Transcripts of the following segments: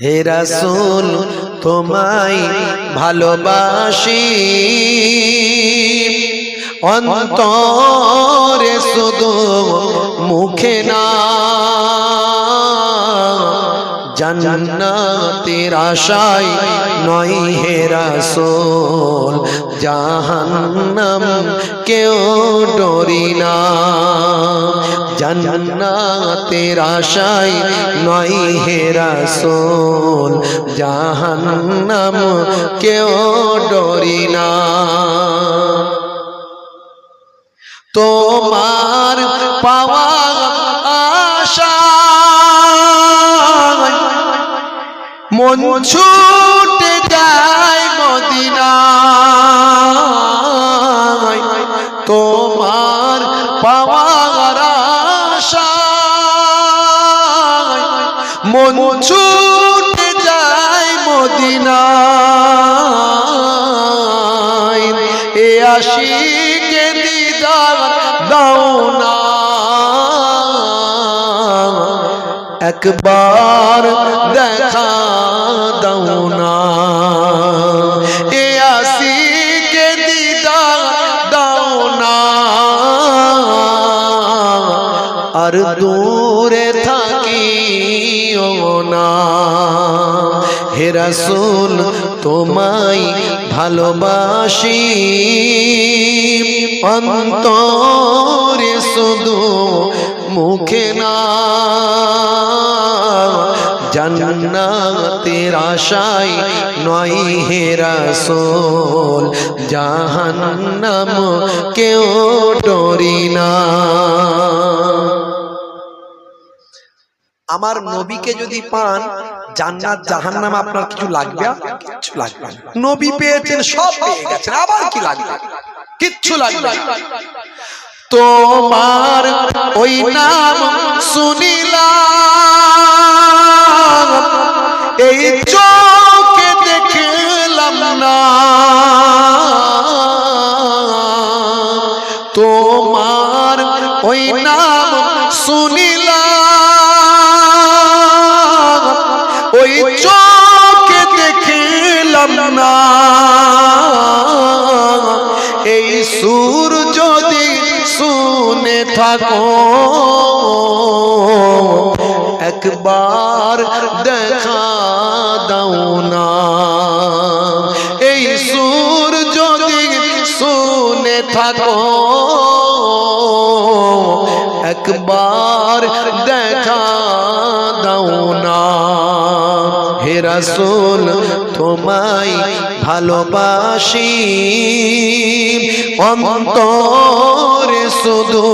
হে রাসূল তোমায় ভালোবাসি। অন্তরে শুধু জান্নাতের আশায় নয় হে রাসূল, জাহান্নাম কেউ ডরি না। জান্নাতের আশায় নয় হে রাসূল, জাহান্নাম কেউ ডরি না। তোমার পাওয়া মন ছুটে যায় মদিনা তোমার পাওয়ার আশা মন ছুটে যায় মদিনা এ আশিকে দিদার দাও না। একবার দাও না এ আশিকে দিদার দাও না আর দূরে থাকিও না। হে রাসূল, তোমায় ভালোবাসি। অন্তরে শুধু মুখে না। জান্নাতের আশায় নয় হে রাসূল, জাহান্নাম কেউ ডরি না আমার নবীকে যদি পান, জান্নাত, জাহান্নাম আপনার কিছু লাগবে কিছু লাগবে। নবী পেয়েছেন, সব পেয়ে গেছেন, আবার কি লাগবে কিচ্ছু লাগবে। তোমার ওই নাম শুনিলাম তোমার ওই নাম শুনিলাম। ওই চোখে দেখলাম না। এই সুর যদি শুনে থাকো, একবার দেখা দাও না। এই সুর যদি শুনে থাকো একবার দেখা দাও না। হে রাসূল, তোমায় ভালোবাসি। অন্তরে শুধু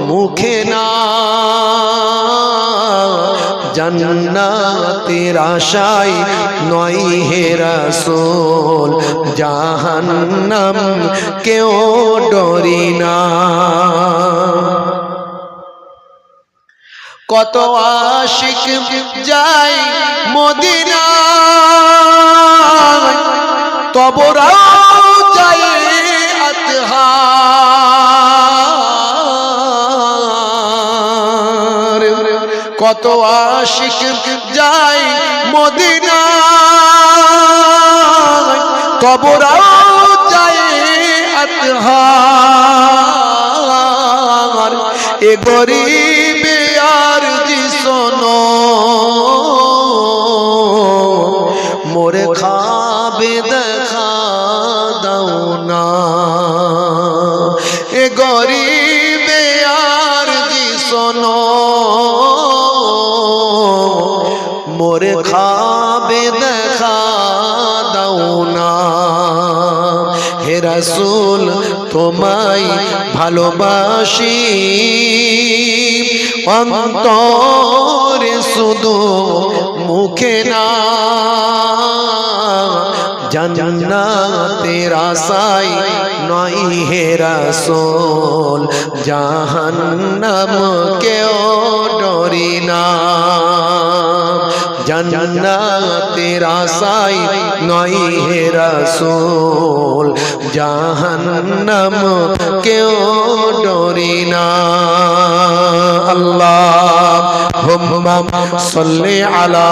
মুখে না। জান্নাতের আশায় নয় হে রাসূল, জাহান্নাম কেউ ডরি না। কত আশিক যাই মদিনা। আতহার। কত আশিক যাই মদিনা। তবরাও যাই আতহার। এ গরিব গরিব আর জি শোনো? মোরে খাবে দেখা দাও না। হে রাসূল, তোমায় ভালোবাসি। অন্তরে শুধু মুখে না। জান্নাতের আশায় নয় হে রাসূল। জাহান্নাম কেউ ডরি না। জান্নাতের আশায় নয় হে রাসূল। জাহান্নাম কেউ ডরি না। আল্লাহ হুম্মা সাল্লি আলা